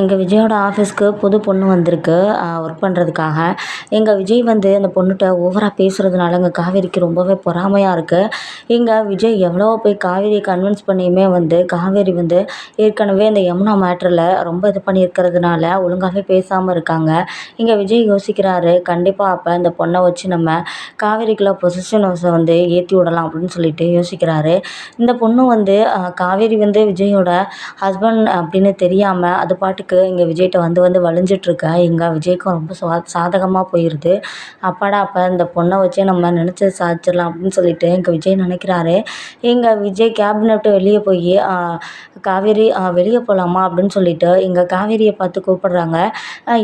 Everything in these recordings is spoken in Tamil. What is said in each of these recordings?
எங்கள் விஜயோட ஆஃபீஸ்க்கு புது பொண்ணு வந்திருக்கு. ஒர்க் பண்ணுறதுக்காக எங்கள் விஜய் வந்து அந்த பொண்ணுகிட்ட ஓவராக பேசுகிறதுனால எங்கள் காவேரிக்கு ரொம்பவே பொறாமையாக இருக்குது எங்கள் விஜய் எவ்வளோ போய் காவேரியை கன்வின்ஸ் பண்ணியுமே வந்து காவேரி வந்து ஏற்கனவே இந்த யமுனா மேட்டரில் ரொம்ப இது பண்ணியிருக்கிறதுனால ஒழுங்காகவே பேசாமல் இருக்காங்க. எங்கள் விஜய் யோசிக்கிறாரு கண்டிப்பாக அப்போ இந்த பொண்ணை வச்சு நம்ம காவேரிக்குள்ள பொசிஷன் வந்து ஏற்றி விடலாம் அப்படின்னு சொல்லிட்டு யோசிக்கிறாரு. இந்த பொண்ணு வந்து காவேரி வந்து விஜயோட ஹஸ்பண்ட் அப்படின்னு தெரியாமல் அது பாட்டுக்கு இருக்குது இங்கே விஜய்கிட்ட வந்து வந்து வலிஞ்சிட்ருக்கேன். எங்கள் விஜய்க்கும் ரொம்ப சுவா சாதகமாக போயிடுது அப்பாடா அப்போ இந்த பொண்ணை வச்சே நம்ம நினச்சது சாதிச்சிடலாம் அப்படின்னு சொல்லிட்டு எங்கள் விஜய் நினைக்கிறாரு. எங்கள் விஜய் கேபினை விட்டு வெளியே போய் காவேரி வெளியே போகலாமா அப்படின்னு சொல்லிட்டு எங்கள் காவேரியை பார்த்து கூப்பிடுறாங்க.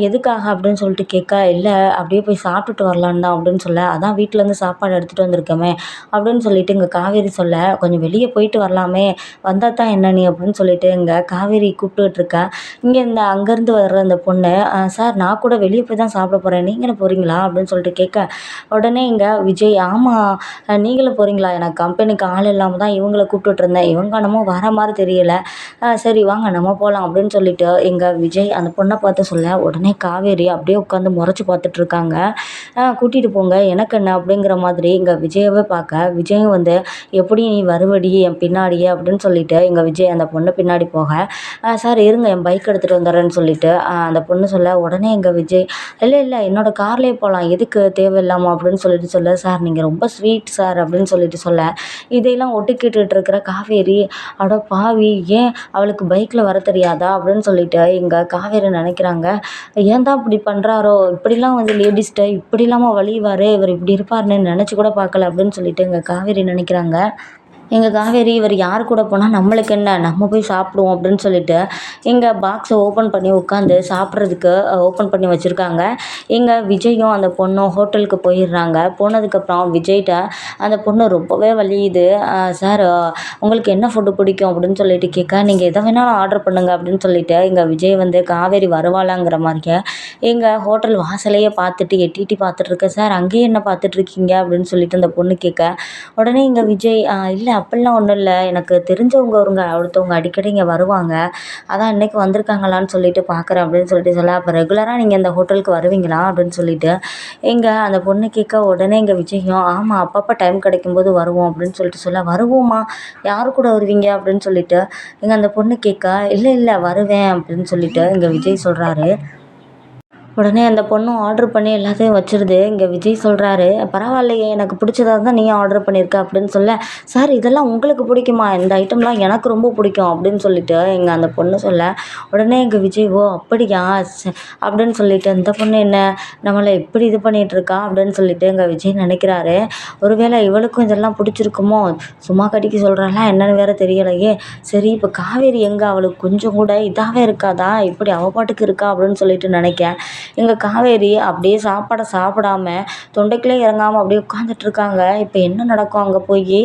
எதுக்காக? அப்படின்னு சொல்லிட்டு கேட்க இல்லை அப்படியே போய் சாப்பிட்டுட்டு வரலான் தான் அப்படின்னு சொல்ல அதான் வீட்டிலேருந்து சாப்பாடு எடுத்துகிட்டு வந்திருக்கோமே அப்படின்னு சொல்லிட்டு இங்கே காவேரி சொல்ல கொஞ்சம் வெளியே போயிட்டு வரலாமே வந்தால் தான் என்ன நீ? அப்படின்னு சொல்லிட்டு இங்கே காவேரி கூப்பிட்டுக்கிட்டு இருக்கேன் இங்கே இந்த அங்கேருந்து வர்ற அந்த பொண்ணு சார் நான் கூட வெளியே போய் தான் சாப்பிட போகிறேன் நீங்களும் போகிறீங்களா அப்படின்னு சொல்லிட்டு கேட்க உடனே இங்கே விஜய் ஆமாம் நீங்களும் போகிறீங்களா எனக்கு கம்பெனிக்கு ஆள் இல்லாமல் தான் இவங்களை கூப்பிட்டுட்ருந்தேன் இவங்க என்னமோ வர மாதிரி தெரியலை. சரி வாங்க நம்ம போகலாம் அப்படின்னு சொல்லிட்டு எங்கள் விஜய் அந்த பொண்ணை பார்த்து சொல்ல உடனே காவேரி அப்படியே உட்காந்து முறைச்சி பார்த்துட்ருக்காங்க கூட்டிகிட்டு போங்க. எனக்கு என்ன? அப்படிங்கிற மாதிரி எங்கள் விஜயவே பார்க்க விஜயும் வந்து எப்படி நீ வருவடி என் பின்னாடியே? அப்படின்னு சொல்லிட்டு எங்கள் விஜய் அந்த பொண்ணு பின்னாடி போக சார் இருங்க. என் பைக் எடுத்துகிட்டு வந்துடுறேன்னு சொல்லிட்டு அந்த பொண்ணு சொல்ல உடனே எங்கள் விஜய் இல்லை இல்லை என்னோடய கார்லேயே போகலாம் எதுக்கு தேவையில்லாமல் அப்படின்னு சொல்லிட்டு சொல்ல சார் நீங்கள் ரொம்ப ஸ்வீட் சார் அப்படின்னு சொல்லிட்டு சொல்ல. இதையெல்லாம் ஒட்டுக்கிட்டு இருக்கிற காவேரி அட பாவி ஏன் அவளுக்கு பைக்கில் வர தெரியாதா? அப்படின்னு சொல்லிட்டு எங்கள் காவேரி நினைக்கிறாங்க ஏன் தான் இப்படி பண்ணுறாரோ இப்படிலாம் வந்து லேடிஸ்கிட்ட இப்படிலாமா வழிவார் இவர் இப்படி இருப்பார்னு நினச்சி கூட பார்க்கல அப்படின்னு சொல்லிட்டு எங்கள் காவேரி நினைக்கிறாங்க. எங்கள் காவேரி இவர் யார் கூட போனால் நம்மளுக்கு என்ன? நம்ம போய் சாப்பிடுவோம் அப்படின்னு சொல்லிட்டு எங்கள் பாக்ஸை ஓப்பன் பண்ணி உட்காந்து சாப்பிட்றதுக்கு ஓப்பன் பண்ணி வச்சுருக்காங்க. எங்கள் விஜயும் அந்த பொண்ணும் ஹோட்டலுக்கு போயிடுறாங்க. போனதுக்கப்புறம் விஜய்கிட்ட அந்த பொண்ணு ரொம்பவே வலியுது. சார் உங்களுக்கு என்ன ஃபுட்டு பிடிக்கும்? அப்படின்னு சொல்லிட்டு கேட்க நீங்கள் எதை வேணாலும் ஆர்டர் பண்ணுங்கள் அப்படின்னு சொல்லிட்டு எங்கள் விஜய் வந்து காவேரி வருவாளாங்கிற மாதிரியே எங்கள் ஹோட்டல் வாசலையே பார்த்துட்டு எட்டிட்டு பார்த்துட்ருக்கேன் சார் அங்கேயே என்ன பார்த்துட்ருக்கீங்க அப்படின்னு சொல்லிட்டு அந்த பொண்ணு கேட்க உடனே எங்கள் விஜய் இல்லை அப்படிலாம் ஒன்றும் இல்லை. எனக்கு தெரிஞ்சவங்க ஒருங்க ஒருத்தவங்க அடிக்கடி இங்கே வருவாங்க. அதான் இன்றைக்கி வந்திருக்காங்களான்னு சொல்லிட்டு பார்க்குறேன் அப்படின்னு சொல்லிட்டு சொல்ல அப்போ ரெகுலராக நீங்கள் இந்த ஹோட்டலுக்கு வருவீங்களா அப்படின்னு சொல்லிட்டு எங்கள் அந்த பொண்ணு கேட்க உடனே எங்கள் விஜயம் ஆமாம் அப்பப்போ டைம் கிடைக்கும்போது வருவோம் அப்படின்னு சொல்லிட்டு சொல்ல வருவோமா யார் கூட வருவீங்க அப்படின்னு சொல்லிட்டு எங்கள் அந்த பொண்ணு கேட்க இல்லை இல்லை வருவேன் அப்படின்னு சொல்லிட்டு எங்கள் விஜய் சொல்கிறாரு உடனே அந்த பொண்ணும் ஆர்ட்ரு பண்ணி எல்லாத்தையும் வச்சிருது. இங்கே விஜய் சொல்கிறாரு பரவாயில்லையே எனக்கு பிடிச்சதா தான் நீ ஆர்டர் பண்ணியிருக்க அப்படின்னு சொல்ல சார் இதெல்லாம் உங்களுக்கு பிடிக்குமா? இந்த ஐட்டம்லாம் எனக்கு ரொம்ப பிடிக்கும் அப்படின்னு சொல்லிட்டு எங்கள் அந்த பொண்ணு சொல்ல உடனே எங்கள் விஜய் ஓ அப்படியா? அப்படின்னு சொல்லிட்டு இந்த பொண்ணு என்ன? நம்மளை எப்படி இது பண்ணிகிட்ருக்கா அப்படின்னு சொல்லிட்டு எங்கள் விஜய் நினைக்கிறாரு. ஒருவேளை இவளுக்கும் இதெல்லாம் பிடிச்சிருக்குமோ? சும்மா கடிக்க சொல்கிறாளா என்னன்னு வேற தெரியலையே. சரி இப்போ காவேரி எங்கே? அவளுக்கு கொஞ்சம் கூட இதாகவே இருக்காதா? இப்படி அவ பாட்டுக்கு இருக்கா? அப்படின்னு சொல்லிட்டு நினைக்கேன். எங்கள் காவேரி அப்படியே சாப்பாடை சாப்பிடாம தொண்டைக்குள்ளே இறங்காமல் அப்படியே உட்காந்துட்ருக்காங்க இப்போ என்ன நடக்கும் அங்கே போய்?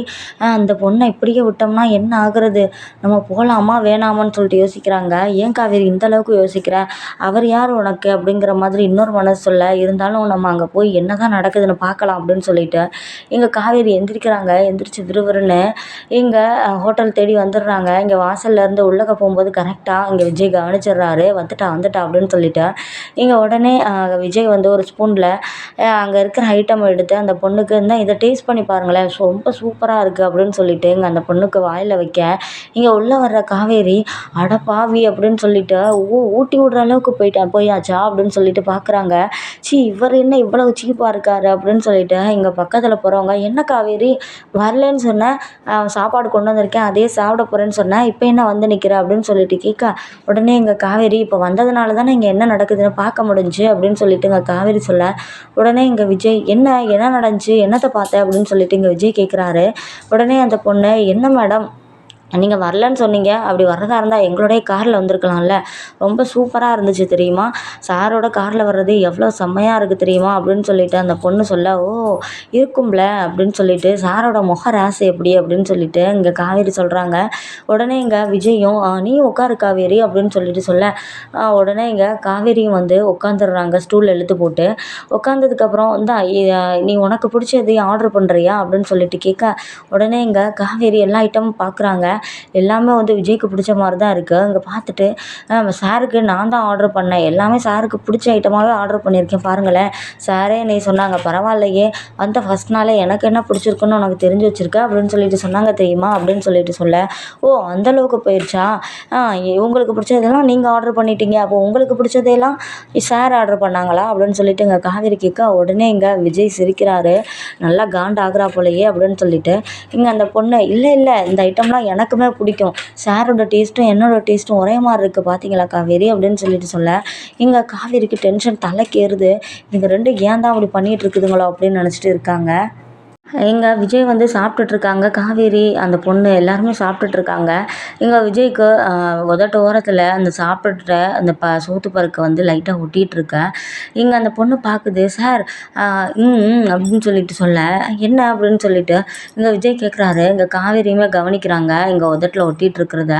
அந்த பொண்ணை இப்படியே விட்டோம்னா என்ன ஆகுறது? நம்ம போகலாமா வேணாமான்னு சொல்லிட்டு யோசிக்கிறாங்க. ஏன் காவேரி இந்த அளவுக்கு யோசிக்கிற? அவர் யார் உனக்கு? அப்படிங்கிற மாதிரி இன்னொரு மனசு சொல்ல இருந்தாலும் நம்ம அங்கே போய் என்ன தான் நடக்குதுன்னு பார்க்கலாம் அப்படின்னு சொல்லிட்டு எங்கள் காவேரி எந்திரிக்கிறாங்க. எந்திரிச்சு விறுவிறுன்னு இங்கே ஹோட்டல் தேடி வந்துடுறாங்க. இங்கே வாசல்லேருந்து உள்ளக போகும்போது கரெக்டாக இங்கே விஜய் கவனிச்சிடுறாரு. வந்துட்டா வந்துட்டா அப்படின்னு சொல்லிட்டு இங்கே உடனே விஜய் வந்து ஒரு ஸ்பூனில் அங்கே இருக்கிற ஐட்டம் எடுத்து அந்த பொண்ணுக்கு இருந்தால் இதை டேஸ்ட் பண்ணி பாருங்களேன். ரொம்ப சூப்பராக இருக்குது அப்படின்னு சொல்லிட்டு இங்கே அந்த பொண்ணுக்கு வாயில் வைக்க இங்கே உள்ளே வர்ற காவேரி அட பாவி அப்படின்னு சொல்லிட்டு ஊ ஊட்டி விடுற அளவுக்கு போயிட்டேன் போயாச்சா? அப்படின்னு சொல்லிட்டு பார்க்குறாங்க சி இவர் என்ன இவ்வளவு சீப்பாக இருக்கார்? அப்படின்னு சொல்லிட்டு இங்கே பக்கத்தில் போகிறவங்க என்ன காவேரி வரலன்னு சொன்னேன் சாப்பாடு கொண்டு வந்திருக்கேன் அதே சாப்பிட போகிறேன்னு சொன்னேன் இப்போ என்ன வந்து நிற்கிற அப்படின்னு சொல்லிட்டு கேட்க உடனே இங்கே காவேரி இப்போ வந்ததுனால தானே இங்கே என்ன நடக்குதுன்னு பார்க்க முடியும் முடிஞ்சுச்சு அப்படின்னு சொல்லிட்டு இங்கே காவேரி சொல்ல உடனே இங்கே விஜய் என்ன என்ன நடந்துச்சு? என்னத்தை பார்த்த? அப்படின்னு சொல்லிட்டு இங்கே விஜய் கேட்குறாரு உடனே அந்த பொண்ணு என்ன மேடம்? நீங்கள் வரலன்னு சொன்னீங்க. அப்படி வர்றதா இருந்தால் எங்களுடைய காரில் வந்திருக்கலாம்ல. ரொம்ப சூப்பராக இருந்துச்சு தெரியுமா? சாரோட காரில் வர்றது எவ்வளோ செம்மையாக இருக்குது தெரியுமா? அப்படின்னு சொல்லிட்டு அந்த பொண்ணு சொல்ல ஓ இருக்கும்ல அப்படின்னு சொல்லிட்டு சாரோட முக ராசி எப்படி? அப்படின்னு சொல்லிட்டு இங்கே காவேரி சொல்கிறாங்க உடனே இங்கே விஜயும் நீ உட்காரு காவேரி அப்படின்னு சொல்லிட்டு சொல்ல உடனே இங்கே காவேரியும் வந்து உட்காந்துடுறாங்க ஸ்டூல் இழுத்து போட்டு. உட்காந்ததுக்கப்புறம் இந்தா நீ உனக்கு பிடிச்சதையும் ஆர்டர் பண்ணுறியா அப்படின்னு சொல்லிட்டு கேட்க உடனே இங்கே காவேரி எல்லா ஐட்டமும் பார்க்குறாங்க எல்லாமே வந்து விஜய்க்கு பிடிச்ச மாதிரி தான் இருக்குது அங்கே பார்த்துட்டு சாருக்கு நான் தான் ஆர்டர் பண்ணேன். எல்லாமே சாருக்கு பிடிச்ச ஐட்டமாகவே ஆர்டர் பண்ணியிருக்கேன் பாருங்களேன். சாரே நீ சொன்னாங்க பரவாயில்லையே. அந்த ஃபஸ்ட் நாளே எனக்கு என்ன பிடிச்சிருக்குன்னு உனக்கு தெரிஞ்சு வச்சிருக்க? அப்படின்னு சொல்லிட்டு சொன்னாங்க தெரியுமா? அப்படின்னு சொல்லிட்டு சொல்ல ஓ அந்த அளவுக்கு போயிடுச்சா உங்களுக்கு பிடிச்சதெல்லாம் நீங்கள் ஆர்டர் பண்ணிட்டீங்க. அப்போ உங்களுக்கு பிடிச்சதையெல்லாம் சார் ஆர்டர் பண்ணாங்களா? அப்படின்னு சொல்லிட்டு இங்கே காவேரி கேட்க உடனே இங்கே விஜய் சிரிக்கிறாரு. நல்லா காண்ட் ஆகுறா போலையே. அப்படின்னு சொல்லிட்டு இங்கே அந்த பொண்ணு இல்லை இல்லை இந்த ஐட்டம்லாம் எனக்கு எனக்குமே பிடிக்கும். சாரோட டேஸ்ட்டும் என்னோட டேஸ்ட்டும் ஒரே மாதிரி இருக்குது பார்த்தீங்களா காவேரி அப்படின்னு சொல்லிட்டு சொல்ல. இங்கே காவேரிக்கு டென்ஷன் தலைக்கேறுது. இதுங்க ரெண்டும் ஏன் தான் அப்படி பண்ணிகிட்டு இருக்குதுங்களோ அப்படின்னு நினச்சிட்டு இருக்காங்க. இங்கே விஜய் வந்து சாப்பிட்டுட்ருக்காங்க. காவேரி அந்த பொண்ணு எல்லாருமே சாப்பிட்டுட்ருக்காங்க. இங்கே விஜய்க்கு உதட்ட உதட்டு ஓரத்தில் அந்த சாப்பிட்ற அந்த ப சோத்து பருக்கை வந்து லைட்டாக ஒட்டிகிட்ருக்கேன் இங்கே அந்த பொண்ணு பார்க்குது சார் ம் அப்படின்னு சொல்லிட்டு சொல்ல. என்ன? அப்படின்னு சொல்லிட்டு இங்கே விஜய் கேட்குறாரு இங்கே காவேரியுமே கவனிக்கிறாங்க இங்கே உதட்டில் ஒட்டிகிட்டு இருக்கிறத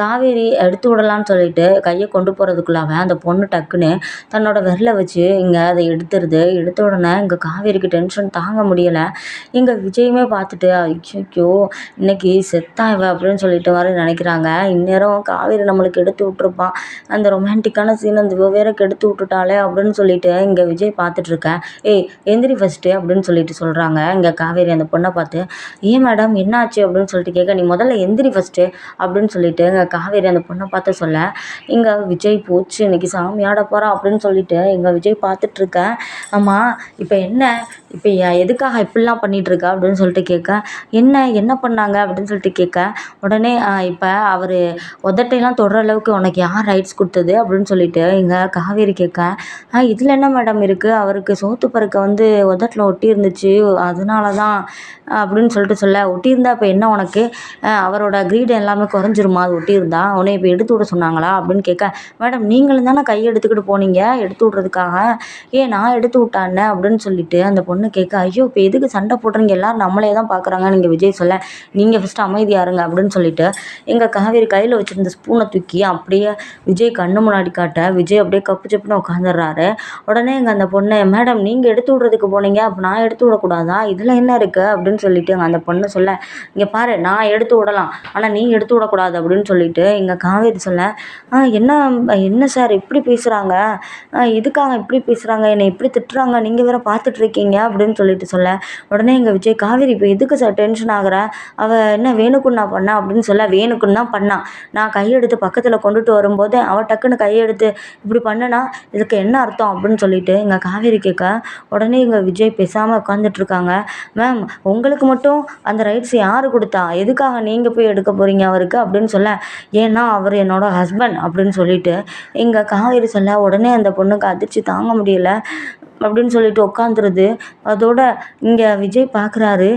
காவேரி எடுத்து விடலான்னு சொல்லிட்டு கையை கொண்டு போகிறதுக்குள்ளாவே அந்த பொண்ணு டக்குன்னு தன்னோட விரலை வச்சு இங்கே அதை எடுத்துருது. எடுத்த உடனே இங்கே காவேரிக்கு டென்ஷன் தாங்க முடியலை. இங்கே விஜயுமே பார்த்துட்டு ஐயோ இன்னைக்கு செத்தான் இவ அப்படின்னு சொல்லிட்டு வர நினைக்கிறாங்க. இந்நேரம் காவேரி நம்மளுக்கு எடுத்து விட்ருப்பான் அந்த ரொமான்டிக்கான சீன் அந்த இவ வேற கெடுத்து விட்டுட்டாளே அப்படின்னு சொல்லிட்டு இங்கே விஜய் பார்த்துட்டு இருக்கேன். ஏய் எந்திரி ஃபஸ்ட்டு அப்படின்னு சொல்லிட்டு சொல்கிறாங்க இங்கே காவேரி அந்த பொண்ணை பார்த்து ஏன் மேடம் என்னாச்சு? அப்படின்னு சொல்லிட்டு கேட்க நீ முதல்ல எந்திரி ஃபஸ்ட்டு அப்படின்னு சொல்லிட்டு இங்கே காவேரி அந்த பொண்ணை பார்த்து சொல்ல இங்கே விஜய் போச்சு இன்னைக்கு சாமி ஆட போகிறான் அப்படின்னு சொல்லிட்டு இங்கே விஜய் பார்த்துட்டு இருக்கேன். ஆமாம் இப்போ என்ன? இப்போ எதுக்காக இப்படிலாம் பண்ணி இருக்க அப்படின்னு சொல்லிட்டு கேட்க என்ன என்ன பண்ணாங்க? அப்படின்னு சொல்லிட்டு கேட்க உடனே இப்போ அவர் உதட்டையெல்லாம் தொடுற அளவுக்கு உனக்கு யார் ரைட்ஸ் கொடுத்தது? அப்படின்னு சொல்லிட்டு இங்கே காவேரி கேட்க ஆ இதில் என்ன மேடம் இருக்குது அவருக்கு சோத்து பருக்க வந்து உதட்டில் ஒட்டி இருந்துச்சு அதனால தான் அப்படின்னு சொல்லிட்டு சொல்ல ஒட்டியிருந்தா இப்போ என்ன உனக்கு? அவரோட கிரீடு எல்லாமே குறைஞ்சிருமா? அது ஒட்டியிருந்தா? உன்னை இப்போ எடுத்து விட சொன்னாங்களா? அப்படின்னு கேட்க மேடம் நீங்களும் தானே கை எடுத்துக்கிட்டு போனீங்க? எடுத்து விட்றதுக்காக? ஏ நான் எடுத்து விட்டானே அப்படின்னு சொல்லிட்டு அந்த பொண்ணு கேட்க ஐயோ இப்போ எதுக்கு சண்டை போடுறீங்க எல்லோரும் நம்மளே தான் பார்க்குறாங்க நீங்கள் விஜய் சொல்ல நீங்கள் ஃபஸ்ட்டு அமைதியாக இருங்க அப்படின்னு சொல்லிட்டு எங்கள் காவேரி கையில் வச்சுருந்த ஸ்பூனை தூக்கி அப்படியே விஜய் கண்ணு முன்னாடி காட்ட விஜய் அப்படியே கப்பு சப்புன்னு உட்காந்துடுறாரு உடனே எங்கள் அந்த பொண்ணு மேடம் நீங்கள் எடுத்து விட்றதுக்கு போனீங்க அப்போ நான் எடுத்து விடக்கூடாதா? இதில் என்ன இருக்குது அப்படின்னு சொல்லிட்டு எங்கள் அந்த பொண்ணு சொல்ல இங்கே பாரு நான் எடுத்து விடலாம். ஆனால் நீ எடுத்து விடக்கூடாது அப்படின்னு சொல்லிட்டு எங்கள் காவேரி சொல்ல ஆ என்ன என்ன சார் இப்படி பேசுகிறாங்க இதுக்காக இப்படி பேசுகிறாங்க என்னை இப்படி திட்டுறாங்க? நீங்கள் வேற பார்த்துட்ருக்கீங்க அப்படின்னு சொல்லிட்டு சொல்ல உடனே எங்கள் விஜய் காவேரி இப்போ எதுக்கு சார் டென்ஷன் ஆகிற? அவள் என்ன வேணுக்குன்னு நான் பண்ணா அப்படின்னு சொல்ல வேணுக்குன்னா தான் பண்ணான் நான் கையெடுத்து பக்கத்தில் கொண்டுட்டு வரும்போது அவள் டக்குன்னு கையெடுத்து இப்படி பண்ணனா இதுக்கு என்ன அர்த்தம் அப்படின்னு சொல்லிட்டு எங்கள் காவேரி கேட்க உடனே எங்கள் விஜய் பேசாமல் உட்காந்துட்டு இருக்காங்க. மேம் உங்களுக்கு மட்டும் அந்த ரைட்ஸ் யார் கொடுத்தா? எதுக்காக நீங்கள் போய் எடுக்க போகிறீங்க அவருக்கு? அப்படின்னு சொல்ல ஏன்னா அவர் என்னோட ஹஸ்பண்ட் அப்படின்னு சொல்லிட்டு எங்கள் காவேரி சொல்ல உடனே அந்த பொண்ணுக்கு அதிர்ச்சி தாங்க முடியல. அப்படின்னு சொல்லிட்டு உட்காந்துருது அதோட இங்கே விஜய் பார்க்குறாரு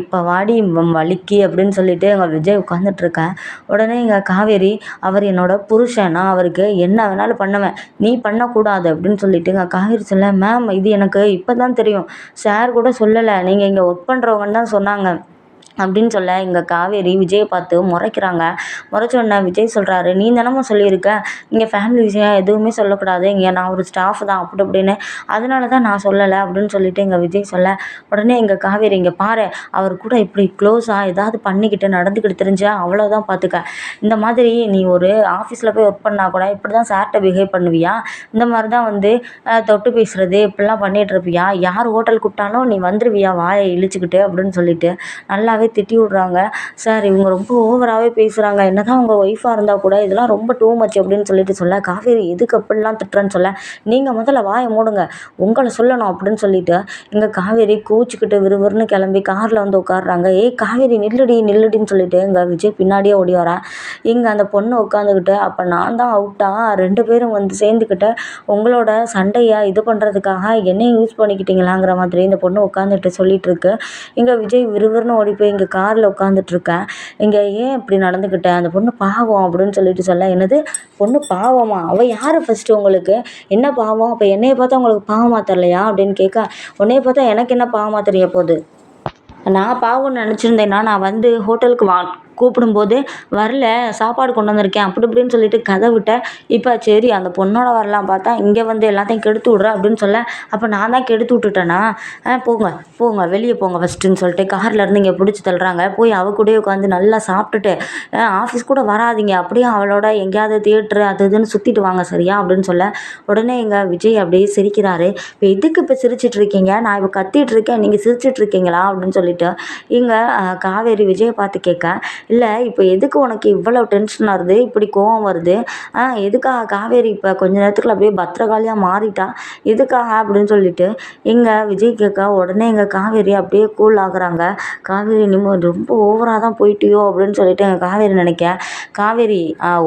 இப்போ வாடி வலிக்கு அப்படின்னு சொல்லிட்டு எங்கள் விஜய் உட்காந்துட்ருக்கேன் உடனே எங்கள் காவேரி அவர் என்னோட புருஷன் நான் அவருக்கு என்ன வேணாலும் பண்ணுவேன். நீ பண்ணக்கூடாது அப்படின்னு சொல்லிட்டு எங்கள் காவேரி சொல்ல மேம் இது எனக்கு இப்போ தான் தெரியும். சார் கூட சொல்லலை. நீங்கள் இங்கே ஒர்க் பண்ணுறவங்கன்னு தான் சொன்னாங்க. அப்படின்னு சொல்ல இங்கே காவேரி விஜயை பார்த்து முறைக்கிறாங்க. முறைச்சோடனே விஜய் சொல்கிறாரு நீ தானம்மா சொல்லியிருக்க இங்கே ஃபேமிலி விஷயம் எதுவுமே சொல்லக்கூடாது. இங்கே நான் ஒரு ஸ்டாஃப் தான் அப்படி அப்படின்னு அதனால தான் நான் சொல்லலை அப்படின்னு சொல்லிட்டு எங்கள் விஜய் சொல்ல உடனே எங்கள் காவேரி இங்கே பாரு அவர் கூட இப்படி க்ளோஸாக ஏதாவது பண்ணிக்கிட்டு நடந்துக்கிட்டு தெரிஞ்சா அவ்வளோதான் பார்த்துக்க இந்த மாதிரி நீ ஒரு ஆஃபீஸில் போய் ஒர்க் பண்ணால் கூட இப்படி தான் சார்கிட்ட பிஹேவ் பண்ணுவியா? இந்த மாதிரி தான் வந்து தொட்டு பேசுகிறது இப்படிலாம் பண்ணிகிட்டு இருப்பியா? யார் ஹோட்டல் கூப்பிட்டாலும் நீ வந்துருவியா வாயை இழிச்சுக்கிட்டு? அப்படின்னு சொல்லிட்டு நல்லாவே திட்டி விட்றாங்க சார் இவங்க ரொம்ப ஓவராகவே பேசுகிறாங்க என்ன தான் உங்கள் ஒய்ஃபாக இருந்தால் கூட இதெல்லாம் ரொம்ப டூ மச் அப்படின்னு சொல்லிட்டு சொல்ல காவேரி எதுக்கு அப்படிலாம் திட்டுறேன்னு சொல்ல நீங்கள் முதல்ல வாயை மூடுங்க. உங்களை சொல்லணும் அப்படின்னு சொல்லிட்டு இங்கே காவேரி கூச்சிக்கிட்டு விறுவிறுன்னு கிளம்பி காரில் வந்து உட்காடுறாங்க ஏய் காவேரி நில்லுடி நில்லுடின்னு சொல்லிட்டு இங்கே விஜய் பின்னாடியே ஓடி வரேன். இங்கே அந்த பொண்ணு உட்காந்துக்கிட்டு அப்போ நான் தான் அவுட்டா ரெண்டு பேரும் வந்து சேர்ந்துக்கிட்டு உங்களோட சண்டையை இது பண்ணுறதுக்காக என்னையும் யூஸ் பண்ணிக்கிட்டீங்களாங்கிற மாதிரி இந்த பொண்ணு உட்காந்துட்டு சொல்லிட்டு இருக்கு. இங்கே விஜய் விறுவிறுன்னு ஓடி போய் இங்கே காரில் உட்காந்துட்ருக்கேன் இங்கே ஏன் இப்படி நடந்துக்கிட்ட அந்த பொண்ணு பாவம் அப்படின்னு சொல்லிட்டு சொல்ல என்னது? பொண்ணு பாவமா? அவள் யார் ஃபஸ்ட்டு உங்களுக்கு? என்ன பாவம்? அப்போ என்னையை பார்த்தா உங்களுக்கு பாவமாக தெரியலையா? அப்படின்னு கேட்க உன்னைய பார்த்தா எனக்கு என்ன பாவமாக தெரிய போகுது? நான் பாவம்னு நினச்சிருந்தேன்னா நான் வந்து ஹோட்டலுக்கு வா கூப்பிடும்போது வரல சாப்பாடு கொண்டு வந்திருக்கேன் அப்படி இப்படின்னு சொல்லிட்டு கதை விட்டேன் இப்போ சரி அந்த பொண்ணோட வரலாம் பார்த்தா இங்கே வந்து எல்லாத்தையும் கெடுத்து விட்ற அப்படின்னு சொல்ல அப்போ நான் தான் கெடுத்து விட்டுட்டேனா? ஆ போங்க போங்க வெளியே போங்க ஃபஸ்ட்டுன்னு சொல்லிட்டு கார்லேருந்து இங்கே பிடிச்சி தள்ளுறாங்க. போய் அவ கூடயே உட்காந்து நல்லா சாப்பிட்டுட்டு ஆஃபீஸ் கூட வராதிங்க அப்படியே அவளோட எங்கேயாவது தியேட்ரு அது இதுன்னு சுற்றிட்டு வாங்க சரியா? அப்படின்னு சொல்ல உடனே எங்கள் விஜய் அப்படியே சிரிக்கிறாரு இப்போ எதுக்கு இப்போ சிரிச்சிட்டு இருக்கீங்க? நான் இப்போ கத்திட்டு இருக்கேன் நீங்கள் சிரிச்சிட்டு இருக்கீங்களா? அப்படின்னு சொல்லிட்டு இங்கே காவேரி விஜயை பார்த்து கேட்க இல்லை இப்போ எதுக்கு உனக்கு இவ்வளோ டென்ஷன் வருது? இப்படி கோவம் வருது? ஆ எதுக்காக காவேரி இப்போ கொஞ்ச நேரத்துக்குள்ள அப்படியே பத்திரகாளியாக மாறிட்டா? எதுக்காக? அப்படின்னு சொல்லிட்டு எங்கள் விஜய் கேட்க உடனே எங்கள் காவேரி அப்படியே கூல் ஆகுறாங்க. காவேரி நீ ரொம்ப ஓவராக தான் போயிட்டியோ? அப்படின்னு சொல்லிட்டு எங்கள் காவேரி நினைக்க காவேரி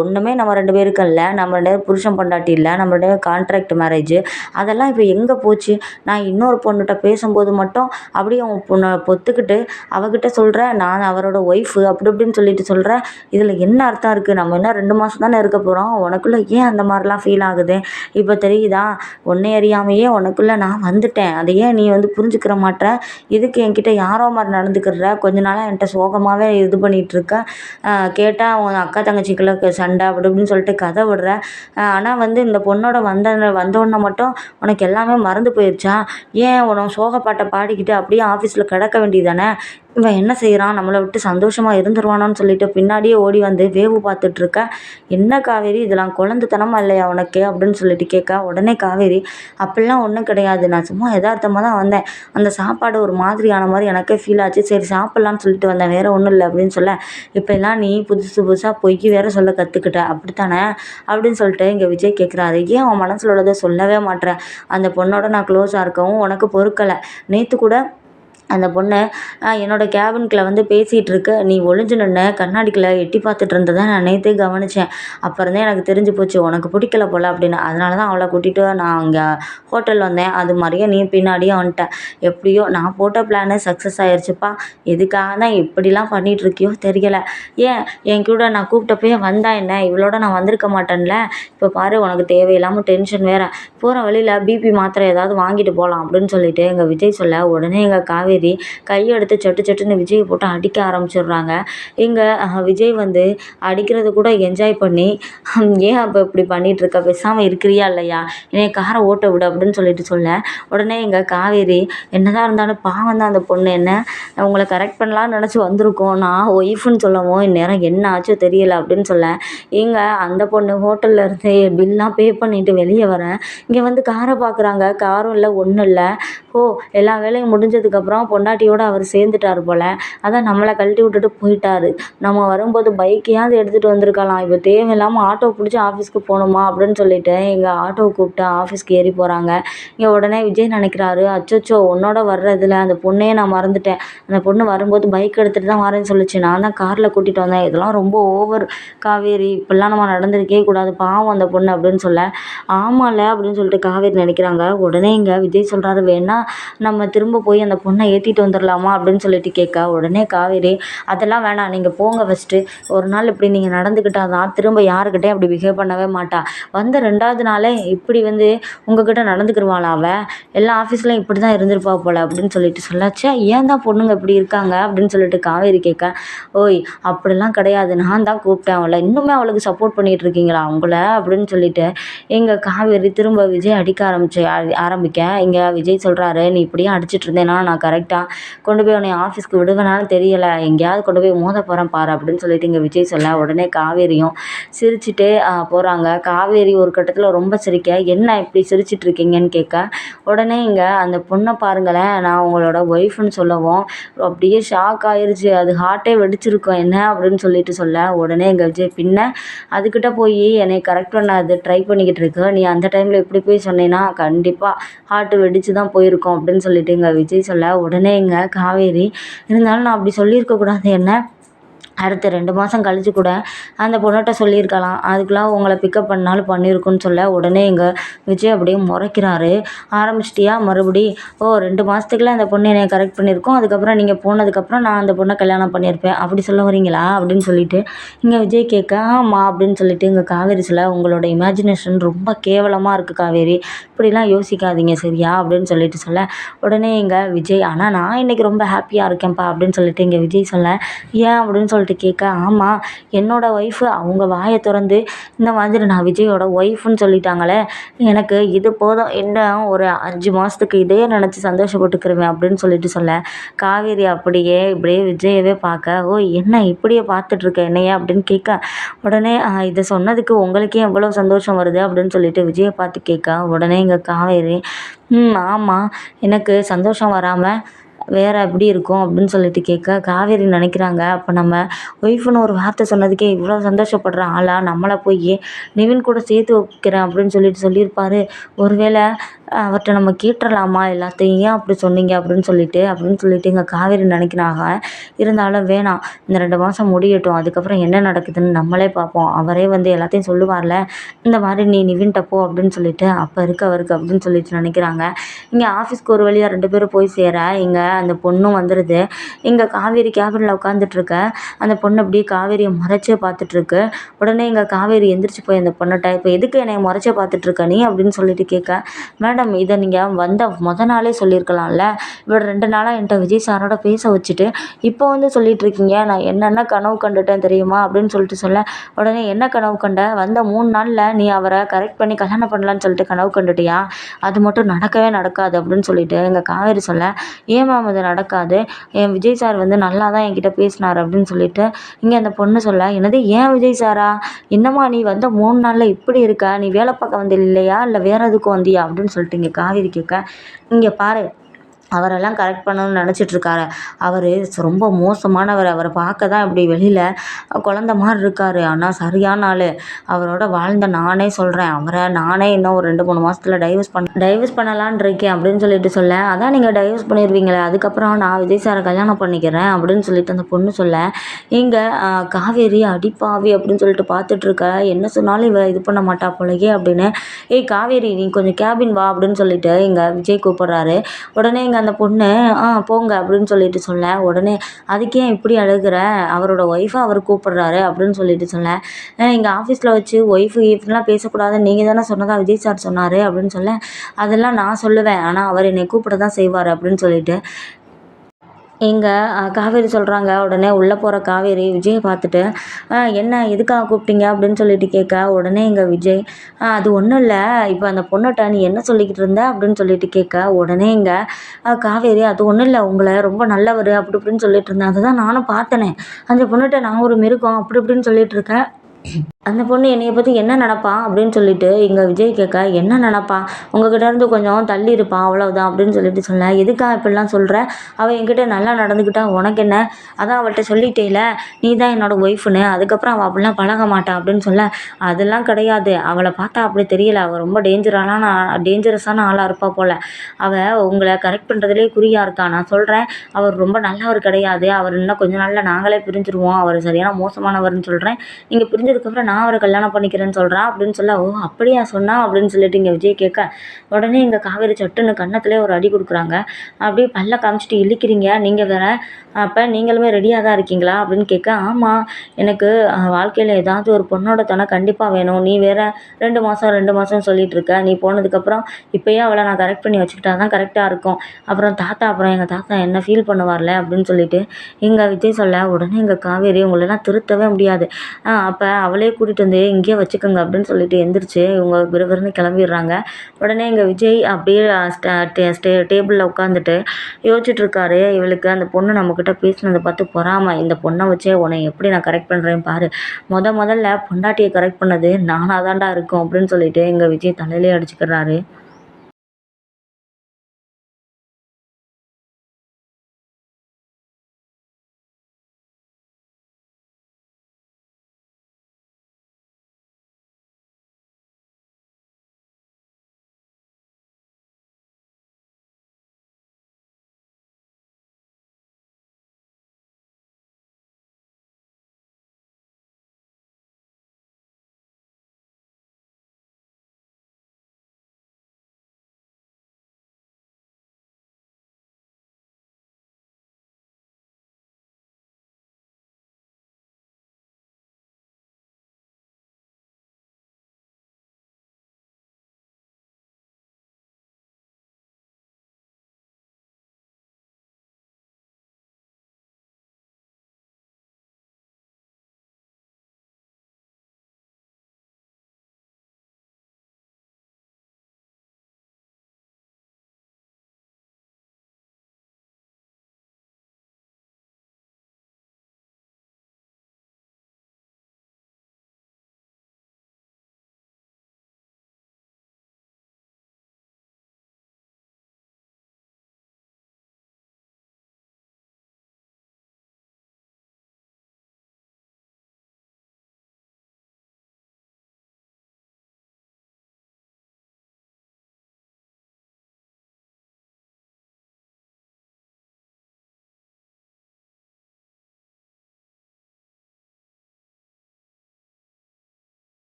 ஒன்றுமே நம்ம ரெண்டு பேருக்கு இல்லை. நம்ம ரெண்டு பேரும் புருஷன் பொண்டாட்டி இல்லை. நம்ம ரெண்டு பேரும் கான்ட்ராக்ட் மேரேஜ் அதெல்லாம் இப்போ எங்கே போச்சு? நான் இன்னொரு பொண்ணுகிட்ட பேசும்போது மட்டும் அப்படியே அவன் பொண்ணை பொத்துக்கிட்டு அவகிட்ட சொல்கிறேன் நான் அவரோட ஒய்ஃபு அப்படி அப்படின்னு சொல்லிட்டு சொல்கிற இதில் என்ன அர்த்தம் இருக்குது நம்ம என்ன ரெண்டு மாதம் தானே இருக்க போகிறோம் உனக்குள்ளே ஏன் அந்த மாதிரிலாம் ஃபீல் ஆகுது? இப்போ தெரியுதா? உன்னை அறியாமையே உனக்குள்ளே நான் வந்துட்டேன். அதை ஏன் நீ வந்து புரிஞ்சுக்கிற மாட்டேற இதுக்கு என்கிட்ட யாரோ மாதிரி நடந்துக்கிற கொஞ்ச நாளாக என்கிட்ட சோகமாகவே இது பண்ணிகிட்ருக்க கேட்டால் உன் அக்கா தங்கச்சிக்குள்ள சண்டை அப்படி இப்படின்னு சொல்லிட்டு கதை விடுற. ஆனால் வந்து இந்த பொண்ணோட வந்த வந்தோடனே மட்டும் உனக்கு எல்லாமே மறந்து போயிடுச்சா ஏன் உனக்கு சோகப்பாட்டை பாடிக்கிட்டு அப்படியே ஆஃபீஸில் கிடக்க வேண்டியது தானே? இவன் என்ன செய்கிறான் நம்மளை விட்டு சந்தோஷமாக இருந்துருவானோன்னு சொல்லிட்டு பின்னாடியே ஓடி வந்து வேவு பார்த்துட்ருக்க என்ன காவேரி இதெல்லாம் குழந்தைத்தனமா இல்லையா உனக்கு? அப்படின்னு சொல்லிட்டு கேட்க உடனே காவேரி அப்படிலாம் ஒன்றும் கிடையாது. நான் சும்மா யதார்த்தமாக தான் வந்தேன். அந்த சாப்பாடு ஒரு மாதிரியான மாதிரி எனக்கே ஃபீல் ஆச்சு. சரி சாப்பிட்லான்னு சொல்லிட்டு வந்தேன். வேறு ஒன்றும் இல்லை அப்படின்னு சொல்ல இப்போல்லாம் நீ புதுசு புதுசாக பொய்க்கு வேற சொல்ல கற்றுக்கிட்ட அப்படித்தானே? அப்படின்னு சொல்லிட்டு இங்கே விஜய் கேட்குறாரு. ஏன் அவன் மனசில் உள்ளதை சொல்லவே மாட்டேறேன் அந்த பொண்ணோட நான் க்ளோஸாக இருக்கவும் உனக்கு பொறுக்கலை. நேற்று கூட அந்த பொண்ணு என்னோட கேபின்குள்ளே வந்து பேசிகிட்டு இருக்க நீ ஒளிஞ்சு நின்று கண்ணாடிக்குள்ளே எட்டி பார்த்துட்டு இருந்ததை நான் நேற்றே கவனித்தேன் அப்புறம் தான் எனக்கு தெரிஞ்சு போச்சு உனக்கு பிடிக்கல போல் அப்படின்னு. அதனால தான் அவளை கூட்டிகிட்டு நான் அங்கே ஹோட்டல் வந்தேன். அது மாதிரியே நீ பின்னாடியே வந்துட்டேன் எப்படியோ நான் போட்ட பிளானு சக்ஸஸ் ஆயிடுச்சுப்பா எதுக்காக தான் இப்படிலாம் பண்ணிகிட்ருக்கியோ தெரியலை. ஏன்? என் கூட நான் கூப்பிட்டப்பயே வந்தா என்ன? இவளோட நான் வந்திருக்க மாட்டேன்ல. இப்போ பாரு உனக்கு தேவையில்லாமல் டென்ஷன் வேறு. போகிற வழியில் பிபி மாத்திரை ஏதாவது வாங்கிட்டு போகலாம் அப்படின்னு சொல்லிட்டு எங்கள் விஜய் சொல்ல உடனே எங்கள் காவேரி கையெடுத்து சட்டு சட்டுன்னு விஜய் போட்டு அடிக்க ஆரம்பிச்சிடுறாங்க. இங்கே விஜய் வந்து அடிக்கிறது கூட என்ஜாய் பண்ணி ஏன் அப்போ இப்படி பண்ணிகிட்ருக்க பேசாமல் இருக்கிறியா இல்லையா? என்னை காரை ஓட்ட விடு அப்படின்னு சொல்லிட்டு சொல்ல. உடனே எங்கள் காவேரி என்னதான் இருந்தாலும் பாவம் தான் அந்த பொண்ணு. என்ன உங்களை கரெக்ட் பண்ணலான்னு நினச்சி வந்திருக்கோம். நான் ஒய்ஃப்னு சொல்லவும் இந்நேரம் என்ன ஆச்சோ தெரியல அப்படின்னு சொல்ல. இங்கே அந்த பொண்ணு ஹோட்டலில் இருந்து பில்லாம் பே பண்ணிவிட்டு வெளியே வரேன் இங்கே வந்து காரை பார்க்குறாங்க காரும் இல்லை ஒன்றும் இல்லை. ஓ எல்லா வேலையும் முடிஞ்சதுக்கப்புறம் பொண்டாட்டியோடு அவர் சேர்ந்துட்டார் போல். அதான் நம்மளை கழட்டி விட்டுட்டு போயிட்டாரு. நம்ம வரும்போது பைக்கையாவது எடுத்துகிட்டு வந்திருக்கலாம். இப்போ தேவையில்லாமல் ஆட்டோ பிடிச்சி ஆஃபீஸ்க்கு போகணுமா அப்படின்னு சொல்லிட்டு எங்கள் ஆட்டோ கூப்பிட்டு ஆஃபீஸ்க்கு ஏறி போகிறாங்க இங்கே உடனே விஜய் நினைக்கிறாரு அச்சோச்சோ உன்னோட வர்றதில் அந்த பொண்ணையே நான் மறந்துட்டேன். அந்த பொண்ணு வரும்போது பைக் எடுத்துகிட்டு தான் வரேன்னு சொல்லிச்சு. நான் தான் காரில் கூட்டிகிட்டு வந்தேன். இதெல்லாம் ரொம்ப ஓவர் காவேரி. இப்படிலாம் நம்ம நடந்திருக்கே கூடாது. பாவம் அந்த பொண்ணு அப்படின்னு சொல்ல. ஆமாம்ல அப்படின்னு சொல்லிட்டு காவேரி நினைக்கிறாங்க. உடனே இங்கே விஜய் சொல்கிறாரு வேணா நம்ம திரும்ப போய் அந்த பொண்ணை ஏற்றிட்டு வந்துடலாமா அப்படின்னு சொல்லிட்டு கேட்க உடனே காவேரி அதெல்லாம் வேணாம். நீங்கள் போங்க ஃபஸ்ட்டு ஒரு நாள் இப்படி நீங்கள் நடந்துக்கிட்டால் தான் திரும்ப யாருக்கிட்டே அப்படி பிஹேவ் பண்ணவே மாட்டா. வந்த ரெண்டாவது நாளே இப்படி வந்து உங்ககிட்ட நடந்துக்கிருவாளா அவள் எல்லா ஆஃபீஸ்லையும் இப்படி தான் இருந்திருப்பா போல் அப்படின்னு சொல்லிட்டு சொல்லாச்சே. ஏன் தான் பொண்ணுங்க இப்படி இருக்காங்க? அப்படின்னு சொல்லிட்டு காவேரி கேட்க ஓய் அப்படிலாம் கிடையாது. நான் தான் கூப்பிட்டேன் அவளை. இன்னுமே அவளுக்கு சப்போர்ட் பண்ணிகிட்டு இருக்கீங்களா அவங்கள அப்படின்னு சொல்லிட்டு எங்கள் காவேரி திரும்ப விஜய் அடிக்க ஆரம்பிச்சு ஆரம்பிக்க. இங்கே விஜய் சொல்கிறாரு நீ இப்படியே அடிச்சிட்டு இருந்தேன்னா நான் கரெக்டாக கொண்டு போய் உன்னை ஆஃபீஸ்க்கு விடுவேனான்னு தெரியலை. எங்கேயாவது கொண்டு போய் மோத போகிறேன் பாரு அப்படின்னு சொல்லிட்டு இங்கே விஜய் சொல்ல உடனே காவேரியும் சிரிச்சுட்டு போகிறாங்க காவேரி ஒரு கட்டத்தில் ரொம்ப சிரிக்க என்ன இப்படி சிரிச்சிட்டு இருக்கீங்கன்னு கேட்க உடனே இங்கே அந்த பொண்ணை பாருங்களேன் நான் உங்களோட ஒய்ஃப்னு சொல்லவும் அப்படியே ஷாக் ஆயிடுச்சு அது ஹார்ட்டே வெடிச்சிருக்கும் என்ன? அப்படின்னு சொல்லிட்டு சொல்ல உடனே எங்கள் விஜய் பின்ன அதுக்கிட்ட போய் என்னை கரெக்ட் பண்ண அது ட்ரை பண்ணிக்கிட்டு இருக்கு. நீ அந்த டைமில் இப்படி போய் சொன்னேன்னா கண்டிப்பாக ஹார்ட்டு வெடித்து தான் போயிருக்கோம் அப்படின்னு சொல்லிட்டு எங்கள் விஜய் சொல்ல உடனே இங்கே காவேரி இருந்தாலும் நான் அப்படி சொல்லியிருக்கக்கூடாது என்ன? அடுத்த ரெண்டு மாதம் கழித்து கூட அந்த பொண்ணுகிட்ட சொல்லியிருக்கலாம். அதுக்கெலாம் உங்களை பிக்கப் பண்ணாலும் பண்ணியிருக்குன்னு சொல்ல உடனே எங்கள் விஜய் அப்படியே முறைக்கிறாரு. ஆரம்பிச்சிட்டியா? மறுபடி ஓ ரெண்டு மாதத்துக்குள்ள அந்த பொண்ணு என்னை கரெக்ட் பண்ணியிருக்கோம் அதுக்கப்புறம் நீங்கள் போனதுக்கப்புறம் நான் அந்த பொண்ணை கல்யாணம் பண்ணியிருப்பேன். அப்படி சொல்ல வரீங்களா? அப்படின்னு சொல்லிட்டு இங்கே விஜய் கேட்க ஆமாம் அப்படின்னு சொல்லிட்டு இங்கே காவேரி சொல்ல உங்களோட இமேஜினேஷன் ரொம்ப கேவலமாக இருக்குது காவேரி. இப்படிலாம் யோசிக்காதீங்க சரியா? அப்படின்னு சொல்லிட்டு சொல்ல உடனே இங்கே விஜய் ஆனால் நான் இன்றைக்கி ரொம்ப ஹாப்பியாக இருக்கேன்ப்பா அப்படின்னு சொல்லிட்டு இங்கே விஜய் சொல்ல ஏன்? அப்படின்னு சொல்லிட்டு கேட்க ஆமாம் என்னோடய ஒய்ஃபு அவங்க வாயை திறந்து இந்த மாதிரி நான் விஜயோட ஒய்ஃப்னு சொல்லிட்டாங்களே எனக்கு இது போதும் இன்னும் ஒரு அஞ்சு மாதத்துக்கு இதே நினச்சி சந்தோஷப்பட்டுக்கிருவேன் அப்படின்னு சொல்லிட்டு சொல்ல காவேரி அப்படியே இப்படியே விஜயவே பார்க்க ஓ என்ன இப்படியே பார்த்துட்ருக்க என்னையா? அப்படின்னு கேட்க உடனே இதை சொன்னதுக்கு உங்களுக்கே எவ்வளோ சந்தோஷம் வருது? அப்படின்னு சொல்லிட்டு விஜயை பார்த்து கேட்க உடனே இங்கே காவேரி. ம் ஆமாம் எனக்கு சந்தோஷம் வராமல் வேறு எப்படி இருக்கும் அப்படின்னு சொல்லிட்டு கேட்க காவேரி நினைக்கிறாங்க. அப்போ நம்ம ஒய்ஃப்னு ஒரு வார்த்தை சொன்னதுக்கே இவ்வளோ சந்தோஷப்படுற ஆளா நம்மளை போய் நிவின் கூட சேர்த்து வைக்கிறேன் அப்படின்னு சொல்லிட்டு சொல்லியிருப்பாரு. ஒருவேளை அவர்கிட்ட நம்ம கேட்டுறலாமா எல்லாத்தையும்? ஏன் அப்படி சொன்னீங்க அப்படின்னு சொல்லிட்டு அப்படின்னு சொல்லிட்டு எங்கள் காவேரி நினைக்கிறாங்க. இருந்தாலும் வேணாம். இந்த ரெண்டு மாதம் முடியட்டும். அதுக்கப்புறம் என்ன நடக்குதுன்னு நம்மளே பார்ப்போம். அவரே வந்து எல்லாத்தையும் சொல்லுவார்ல இந்த மாதிரி நீ நிவின்ட்ட போ அப்படின்னு சொல்லிட்டு அப்போ இருக்கு அவருக்கு அப்படின்னு சொல்லிட்டு நினைக்கிறாங்க. இங்கே ஆஃபீஸ்க்கு ஒரு வழியாக ரெண்டு பேரும் போய் சேர இங்கே அந்த பொண்ணும் வந்துடுது இங்கே காவேரி கேபினில் உட்காந்துட்ருக்க அந்த பொண்ணு அப்படியே காவேரியை முறைச்சே பார்த்துட்ருக்கு. உடனே இங்கே காவேரி எந்திரிச்சு போய் அந்த பொண்ணுகிட்ட இப்போ எதுக்கு என்னை முறைச்சே பார்த்துட்ருக்க நீ? அப்படின்னு சொல்லிட்டு கேட்க மேடம் மேடம் இதை நீங்கள் வந்த மொதல் நாளே சொல்லியிருக்கலாம்ல. இவர் ரெண்டு நாளாக என்கிட்ட விஜய் சாரோட பேச வச்சுட்டு இப்போ வந்து சொல்லிகிட்ருக்கீங்க நான் என்னென்ன கனவு கண்டுட்டேன் தெரியுமா? அப்படின்னு சொல்லிட்டு சொல்ல உடனே என்ன கனவு கண்ட? வந்த மூணு நாளில் நீ அவரை கரெக்ட் பண்ணி கல்யாணம் பண்ணலான்னு சொல்லிட்டு கனவு கண்டுட்டியா? அது மட்டும் நடக்கவே நடக்காது அப்படின்னு சொல்லிட்டு எங்கள் காவேரி சொல்ல ஏன் மேம் அது நடக்காது? என் விஜய் சார் வந்து நல்லா தான் என்கிட்ட பேசினார் அப்படின்னு சொல்லிட்டு இங்கே அந்த பொண்ணு சொல்ல என்னது ஏன் விஜய் சாரா? என்னம்மா நீ வந்த மூணு நாளில் இப்படி இருக்க? நீ வேலை பார்க்க வந்த இல்லையா? இல்லை வேறு எதுக்கும் வந்தியா? அப்படின்னு சொல்லிட்டு சொல்லிட்டு இங்கே காவேரி கேட்க இங்கே பாரு அவரெல்லாம் கரெக்ட் பண்ணணும்னு நினச்சிட்ருக்காரு அவர் ரொம்ப மோசமானவர். அவரை பார்க்க தான் இப்படி வெளியில் குழந்த மாதிரி இருக்கார். ஆனால் சரியான ஆள். அவரோட வாழ்ந்த நானே சொல்கிறேன் அவரை நானே இன்னும் ஒரு ரெண்டு மூணு மாதத்துல டைவர்ஸ் பண்ண டைவர்ஸ் பண்ணலான் இருக்கேன் அப்படின்னு சொல்லிட்டு சொல்ல அதான் நீங்கள் டைவர்ஸ் பண்ணிடுவீங்களே அதுக்கப்புறம் நான் விஜய் சாரை கல்யாணம் பண்ணிக்கிறேன். அப்படின்னு சொல்லிட்டு அந்த பொண்ணு சொல்ல இங்கே காவேரி அடிப்பாவி அப்படின்னு சொல்லிட்டு பார்த்துட்ருக்க என்ன சொன்னாலும் இவ இது பண்ண மாட்டா போலயே அப்படின்னு ஏய் காவேரி நீ கொஞ்சம் கேபின் வா அப்படின்னு சொல்லிட்டு இங்கே விஜய் கூப்பிட்றாரு. உடனே இங்கே அந்த பொண்ணு ஆ போங்க அப்படின்னு சொல்லிட்டு சொல்ல உடனே அதுக்கு ஏன் இப்படி அழுகிற? அவரோட ஒய்ஃபை அவர் கூப்பிட்றாரு அப்படின்னு சொல்லிட்டு சொல்ல இங்கே ஆஃபீஸில் வச்சு ஒய்ஃபு கீஃப்லாம் பேசக்கூடாதுன்னு நீங்கள் தானே சொன்னதாக விஜய் சார் சொன்னார் அப்படின்னு சொல்ல அதெல்லாம் நான் சொல்லுவேன். ஆனால் அவர் என்னை கூப்பிட தான் செய்வார் அப்படின்னு சொல்லிட்டு இங்கே காவேரி சொல்கிறாங்க உடனே உள்ளே போகிற காவேரி விஜயை பார்த்துட்டு என்ன எதுக்காக கூப்பிட்டீங்க? அப்படின்னு சொல்லிட்டு கேட்க உடனே இங்கே விஜய் அது ஒன்றும் இல்லை. இப்போ அந்த பொண்ணுகிட்ட நீ என்ன சொல்லிக்கிட்டு இருந்த? அப்படின்னு சொல்லிட்டு கேட்க உடனே இங்கே காவேரி அது ஒன்றும் இல்லை. உங்களை ரொம்ப நல்லவர் அப்படி இப்படின்னு சொல்லிட்டு இருந்தேன். அதுதான் நானும் பார்த்தனே. அந்த பொண்ணுகிட்ட நான் ஒரு மிருகம் அப்படி இப்படின்னு சொல்லிட்டு இருக்கேன். அந்த பொண்ணு என்னைய பற்றி என்ன நினப்பான் அப்படின்னு சொல்லிட்டு இங்கே விஜய் கேட்க என்ன நினப்பான் உங்ககிட்ட இருந்து கொஞ்சம் தள்ளி இருப்பான் அவ்வளவுதான் அப்படின்னு சொல்லிட்டு சொல்ல எதுக்காக இப்படிலாம் சொல்கிற அவள் என்கிட்ட நல்லா நடந்துக்கிட்டா உனக்கு என்ன? அதான் அவள்கிட்ட சொல்லிட்டேல நீ தான் என்னோட ஒய்ஃப்னு அதுக்கப்புறம் அவள் அப்படிலாம் பழக மாட்டான் அப்படின்னு சொல்ல. அதெல்லாம் கிடையாது. அவளை பார்த்தா அப்படி தெரியல. அவள் ரொம்ப டேஞ்சரான டேஞ்சரஸான ஆளாக இருப்பா போல். அவள் உங்களை கரெக்ட் பண்ணுறதுலேயே குறியாக இருக்கா? நான் சொல்கிறேன் அவர் ரொம்ப நல்லவர் கிடையாது. அவர் இன்னும் கொஞ்சம் நாளில் நாங்களே பிரிஞ்சிருவோம். அவர் சரியான மோசமானவர்னு சொல்கிறேன் நீங்கள் பிரிஞ்சதுக்கப்புறம் நான் அவரை கல்யாணம் பண்ணிக்கிறேன்னு சொல்கிறான் அப்படின்னு சொல்ல ஓ அப்படியா சொன்னா? அப்படின்னு சொல்லிட்டு இங்கே விஜய் கேட்க உடனே இங்கே காவேரி சட்டுன்னு கன்னத்துலேயே ஒரு அடி கொடுக்குறாங்க. அப்படியே பல்ல காமிச்சிட்டு இழுக்கிறீங்க. நீங்கள் வேற அப்போ நீங்களுமே ரெடியாக தான் இருக்கீங்களா அப்படின்னு கேட்க ஆமாம் எனக்கு வாழ்க்கையில் ஏதாவது ஒரு பொண்ணோட துணை கண்டிப்பாக வேணும். நீ வேறு ரெண்டு மாதம் ரெண்டு மாதம் சொல்லிட்டு இருக்க. நீ போனதுக்கப்புறம் இப்போயே அவளை நான் கரெக்ட் பண்ணி வச்சுக்கிட்டா தான் கரெக்டாக இருக்கும். அப்புறம் தாத்தா அப்புறம் எங்கள் தாத்தா என்ன ஃபீல் பண்ணுவார்ல? அப்படின்னு சொல்லிட்டு இங்கே விஜய் சொல்ல உடனே எங்கள் காவேரி உங்களெல்லாம் திருத்தவே முடியாது. அப்போ அவளே கூட்டிகிட்டு வந்து இங்கேயே வச்சுக்கோங்க அப்படின்னு சொல்லிட்டு எந்திரிச்சு இவங்க விறுவிறுன்னு கிளம்பிடுறாங்க. உடனே எங்கள் விஜய் அப்படியே ஸ்டே டேபிளில் உட்காந்துட்டு யோசிச்சுட்ருக்காரு இவளுக்கு அந்த பொண்ணு நமக்கு நம்மக்கிட்ட பேசினதை பார்த்து பொறாமல் இந்த பொண்ணை வச்சே உன்னை எப்படி நான் கரெக்ட் பண்ணுறேன் பாரு. முத முதல்ல பொண்டாட்டியை கரெக்ட் பண்ணது நானாக தாண்டா இருக்கும் அப்படின்னு சொல்லிட்டு எங்கள் விஜய் தலையிலே அடிச்சுக்கிறாரு.